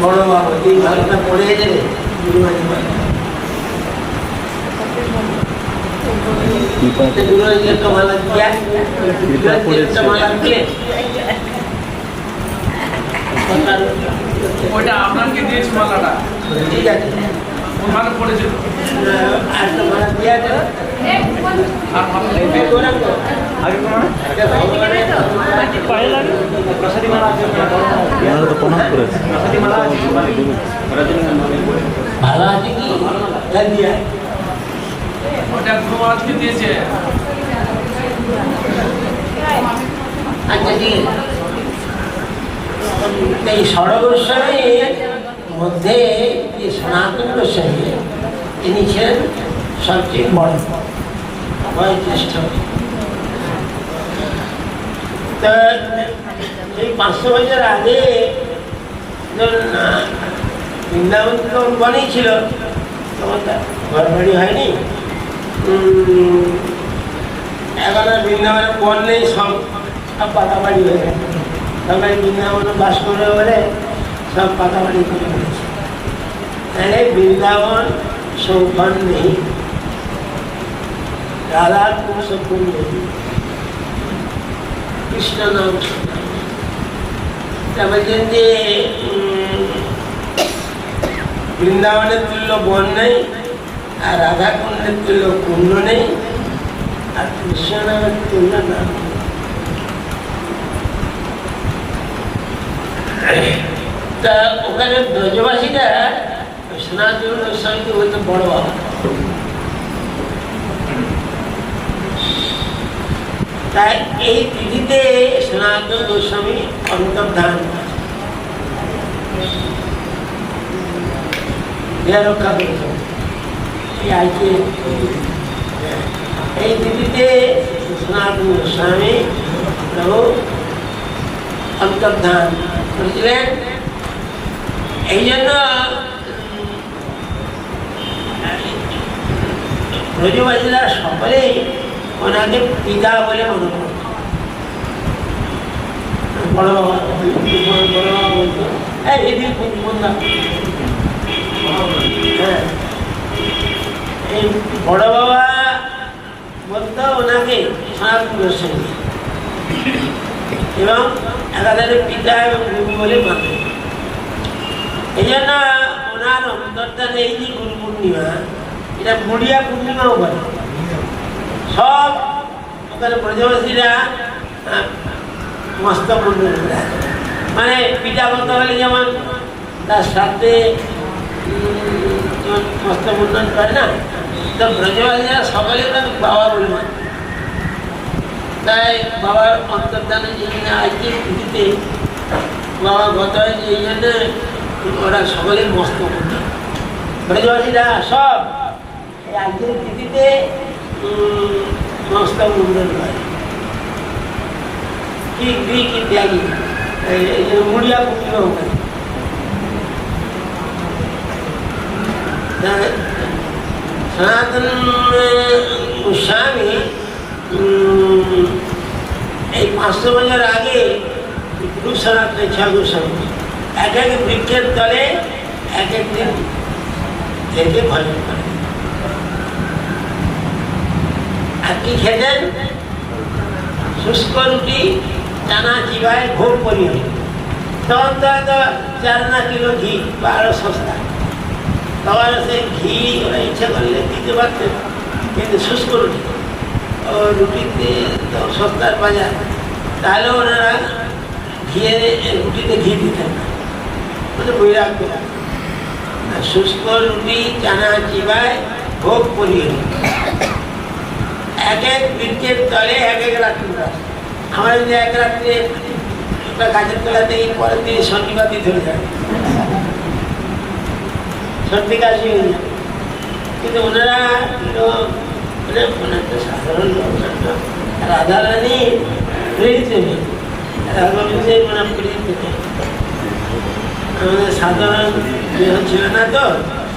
বড় বাবা এই ভালোটা পড়ে যাবে গুরুবাড়ি ভালো গুরুবাড়ি একটা মালা দিয়া একটা মালা দিয়ে ওইটা আপনাকে দিয়েছি মালাটা ঠিক আছে ওখানে পড়েছিল আর একটা মালা দিয়া দেবে আর ভালো ওনারা তো প্রণাম করেছে। ভালো আছে কি দিয়েছে আচ্ছা ঠিক এই ষড় গোস্বামীর মধ্যে যে সনাতন গোস্বামী, তিনি ছিলেন সবচেয়ে বড় বয়োজ্যেষ্ঠ। তা পাঁচশো বছর আগে বৃন্দাবন তো বনেই ছিল। তখন ঘর বাড়ি হয়নি। এখন আর বৃন্দাবনে বন নেই সব সব পাতা বাড়ি হয়ে গেছে। সবাই বৃন্দাবনে বাস করে বলে সব পাতা বাড়ি করে ফেলেছে। তাহলে বৃন্দাবন সৌখন নেই। রাধার কোনো সৌখন নেই। কৃষ্ণ নাম বলছেন যে বৃন্দাবনের তুল্য বন নেই, আর রাধা কুণ্ডের তুল্য কুণ্ড নেই, আর কৃষ্ণ নামের তুল্য নাম। তা ওখানে ব্রজবাসীরা সনাতন গোস্বামীকে বলতো বড় তাই এই তিথিতে সনাতন গোস্বামী রক্ষা করেছে এই তিথিতে সনাতন গোস্বামী প্রভু অন্তর্ধান করেছিলেন। এই জন্য ব্রজবাসীরা সকলেই ওনাকে পিতা বলে মনে করত বড় বাবা। বড় বলতো এদিকে এই বড় বাবা বলতো ওনাকে এবং একাধারে পিতা এবং গুরু বলে মানে এই জন্য ওনার অন্তর্ধানে এই যে গুরু পূর্ণিমা, এটা বুড়িয়া পূর্ণিমাও বলে। সব ওখানে ব্রজবাসীরা আহ, মস্ত মুন্ডন করে আসে। মানে পিতা বলতে হলে যেমন তার সাথে উম, যেমন মস্ত মুন্ডন করে না তো ব্রজবাসীরা সকলে বাবা বলে মানে তাই বাবার অন্তর্ধানের জন্য আজকে পৃথিবীতে বাবা গত হয়েছে এই জন্য ওরা সকলে মস্ত মুন্ডন ব্রজবাসীরা সব আজকের তিথিতে উম, মস্ত মুন্ডন করে কি গ্রিক ইত্যাদি এই এই যে মুড়িয়া পূর্ণিমা ওখানে তা সনাতন গোস্বামী উম, এই পাঁচশো বছর আগে গুরু সনাতন ছয় গোস্বামী এক এক বৃক্ষের তলে এক এক দিন থেকে ভজন করে আর কি খেতেন? শুষ্ক রুটি চানা চিবায় ভোগ করিয়ে তখন তো হয়তো চার না কিলো ঘি বা আরও সস্তা। তখন সে ঘি, ওরা ইচ্ছা করলে দিতে পারতেন কিন্তু শুষ্ক রুটি। ও রুটিতে তো সস্তার বাজার। তাহলে ওনারা ঘিয়ে রুটিতে ঘি দিতেন না। মানে বৈরাগ্য শুষ্ক রুটি, চানা চিবায় ভোগ করিয়ে এক এক বৃক্ষের তলে এক এক রাত্রি। আমার যদি এক রাত্রে একটা গাছের তলাতে এই পরের দিন শনিবাতি ধরে যায় সর্দি কাশি হয়ে যায় কিন্তু ওনারা মানে ওনার তো সাধারণ লোক। রাধা রানী প্রেরিত রাধাগোবিন্দের মানে প্রেরিত আমাদের সাধারণ ছিল না তো